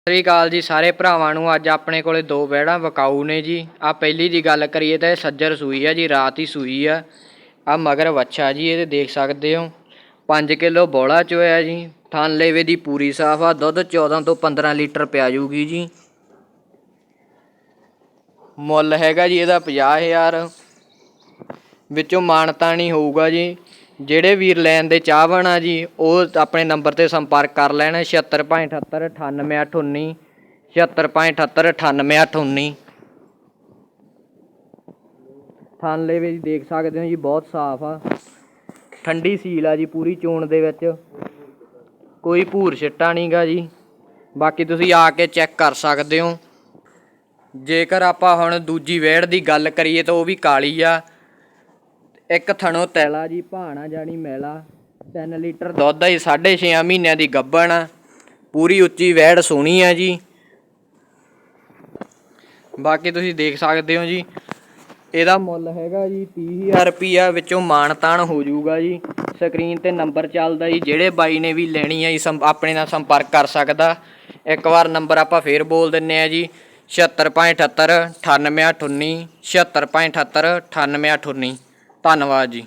ਸਤਿ ਸ੍ਰੀ ਅਕਾਲ ਜੀ ਸਾਰੇ ਭਰਾਵਾਂ ਨੂੰ। ਅੱਜ ਆਪਣੇ ਕੋਲੇ ਦੋ ਬੈੜਾਂ ਵਕਾਊ ਨੇ ਜੀ। ਆ ਪਹਿਲੀ ਦੀ ਗੱਲ ਕਰੀਏ ਤਾਂ ਇਹ ਸੱਜਰ ਸੂਈ ਆ ਜੀ, ਰਾਤ ਹੀ ਸੂਈ ਆ। ਆ ਮਗਰ ਵੱਛਾ ਜੀ ਇਹਦੇ ਦੇਖ ਸਕਦੇ ਹੋ। 5 ਕਿਲੋ ਬੋਲਾ ਚੋਇਆ ਜੀ। ਥਣ ਲੇਵੇ ਦੀ ਪੂਰੀ ਸਾਫ਼ ਆ। ਦੁੱਧ 14 ਤੋਂ 15 ਲੀਟਰ ਪਿਆ ਜੂਗੀ ਜੀ। ਮੁੱਲ ਹੈਗਾ ਜੀ ਇਹਦਾ 50000 ਵਿੱਚੋਂ ਮਾਨਤਾ ਨਹੀਂ ਹੋਊਗਾ ਜੀ। ਜਿਹੜੇ ਵੀਰ ਲੈਣ ਦੇ ਚਾਹਵਣ ਆ ਜੀ, ਉਹ ਆਪਣੇ ਨੰਬਰ ਤੇ ਸੰਪਰਕ ਕਰ ਲੈਣ 7678 98819 7678 98819 ਥਣ ਲੇਵੇ ਜੀ ਦੇਖ ਸਕਦੇ ਹੋ ਜੀ, ਬਹੁਤ ਸਾਫ਼ ਆ। ਠੰਡੀ ਸੀਲ ਆ ਜੀ, ਪੂਰੀ ਚੋਣ ਦੇ ਵਿੱਚ। ਕੋਈ ਭੂਰ ਛਿੱਟਾ ਨਹੀਂਗਾ ਜੀ। ਬਾਕੀ ਤੁਸੀਂ ਆ ਕੇ ਚੈੱਕ ਕਰ ਸਕਦੇ ਹੋ। ਜੇਕਰ ਆਪਾਂ ਹੁਣ ਦੂਜੀ ਵੇੜ ਦੀ ਗੱਲ ਕਰੀਏ ਤਾਂ ਉਹ ਵੀ ਕਾਲੀ ਆ। ਇੱਕ ਥਣੋ ਤੈਲਾ ਜੀ, ਭਾਣਾ ਜਾਣੀ ਮੈਲਾ। 3 ਲੀਟਰ ਦੁੱਧ ਆ ਜੀ 6.5 ਮਹੀਨਿਆਂ ਦੀ ਗੱਬਣ ਆ। ਪੂਰੀ ਉੱਚੀ ਵੈੜ ਸੋਹਣੀ ਆ ਜੀ। ਬਾਕੀ ਤੁਸੀਂ ਦੇਖ ਸਕਦੇ ਹੋ ਜੀ, ਇਹਦਾ ਮੁੱਲ ਹੈਗਾ ਜੀ 30000 ਰੁਪਿਆ ਵਿੱਚੋਂ ਮਾਨਤਾਨ ਹੋ ਜਾਊਗਾ ਜੀ। ਸਕਰੀਨ ਤੇ ਨੰਬਰ ਚੱਲਦਾ ਜੀ, ਜਿਹੜੇ ਬਾਈ ਨੇ ਵੀ ਲੈਣੀ ਆ ਜੀ, ਸੰਪ- ਆਪਣੇ ਨਾਲ ਸੰਪਰਕ ਕਰ ਸਕਦਾ। ਇੱਕ ਵਾਰ ਨੰਬਰ ਆਪਾਂ ਫੇਰ ਬੋਲ ਦਿੰਨੇ ਆ ਜੀ 7678 98819 7678 98819 ਧੰਨਵਾਦ ਜੀ।